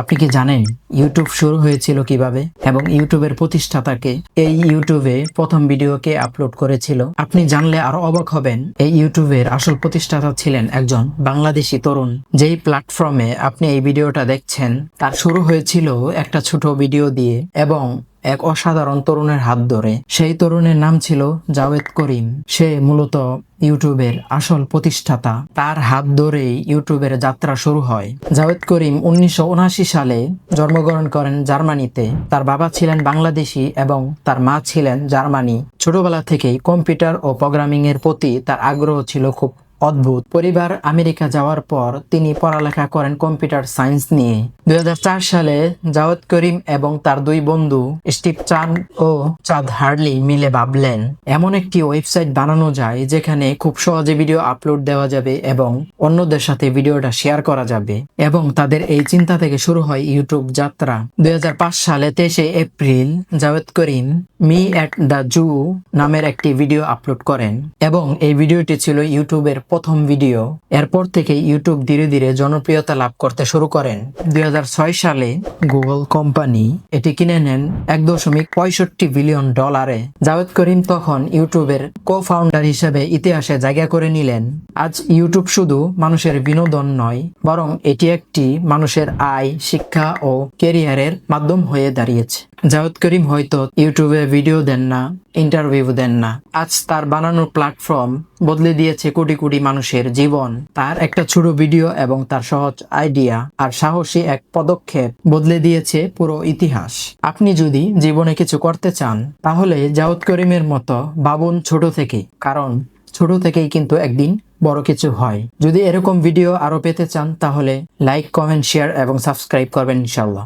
আপনি কি জানেন ইউটিউব শুরু হয়েছিল কীভাবে? এবং ইউটিউবের প্রতিষ্ঠাতাকে এই ইউটিউবে প্রথম ভিডিওকে আপলোড করেছিল। আপনি জানলে আরও অবাক হবেন, এই ইউটিউবের আসল প্রতিষ্ঠাতা ছিলেন একজন বাংলাদেশি তরুণ। যেই প্ল্যাটফর্মে আপনি এই ভিডিওটা দেখছেন, তার শুরু হয়েছিল একটা ছোট ভিডিও দিয়ে এবং এক অসাধারণ তরুণের হাত ধরে। সেই তরুণের নাম ছিল জাওয়েদ করিম। সে মূলত ইউটিউবের আসল প্রতিষ্ঠাতা। তার হাত ধরেই ইউটিউবের যাত্রা শুরু হয়। জাওয়েদ করিম উনিশশো সালে জন্মগ্রহণ করেন জার্মানিতে। তার বাবা ছিলেন বাংলাদেশি এবং তার মা ছিলেন জার্মানি। ছোটবেলা থেকেই কম্পিউটার ও প্রোগ্রামিং এর প্রতি তার আগ্রহ ছিল খুব অদ্ভুত। পরিবার আমেরিকা যাওয়ার পর তিনি পড়ালেখা করেন কম্পিউটার সায়েন্স নিয়ে। দুই সালে জাওয়াদ করিম এবং তার দুই বন্ধু স্টিভ চান ও চাঁদ হার্লি মিলে ভাবলেন, এমন একটি ওয়েবসাইট বানানো যায় যেখানে খুব সহজে ভিডিও আপলোড দেওয়া যাবে এবং অন্যদের সাথে ভিডিওটা শেয়ার করা যাবে। এবং তাদের এই চিন্তা থেকে শুরু হয় ইউটিউব যাত্রা। দুই হাজার পাঁচ সালে তেইশে April Jawed Karim me at the zoo নামের একটি ভিডিও আপলোড করেন এবং এই ভিডিওটি ছিল ইউটিউবের প্রথম ভিডিও। এরপর থেকে ইউটিউব ধীরে ধীরে জনপ্রিয়তা লাভ করতে শুরু করেন। দু হাজার সালে গুগল কোম্পানি এটি কিনে নেন এক দশমিক পঁয়ষট্টি বিলিয়ন ডলারে। জাভেদ করিম তখন ইউটিউবের কো ফাউন্ডার হিসেবে ইতিহাসে জায়গা করে নিলেন। আজ ইউটিউব শুধু মানুষের বিনোদন নয়, বরং এটি একটি মানুষের আয়, শিক্ষা ও কেরিয়ারের মাধ্যম হয়ে দাঁড়িয়েছে। জাভেদ করিম হয়তো ইউটিউবে ভিডিও দেন না ইন্টারভিউ দেন না। আজ তার বানানো প্ল্যাটফর্ম বদলে দিয়েছে কোটি কোটি মানুষের জীবন। তার একটা ছোট ভিডিও এবং তার সহজ আইডিয়া আর সাহসী এক পদক্ষেপ বদলে দিয়েছে পুরো ইতিহাস। আপনি যদি জীবনে কিছু করতে চান, তাহলে জাওদ করিমের মতো ভাবুন ছোট থেকে কারণ ছোট থেকেই কিন্তু একদিন বড় কিছু হয়। যদি এরকম ভিডিও আরও পেতে চান, তাহলে লাইক কমেন্ট শেয়ার এবং সাবস্ক্রাইব করবেন ইনশাল্লাহ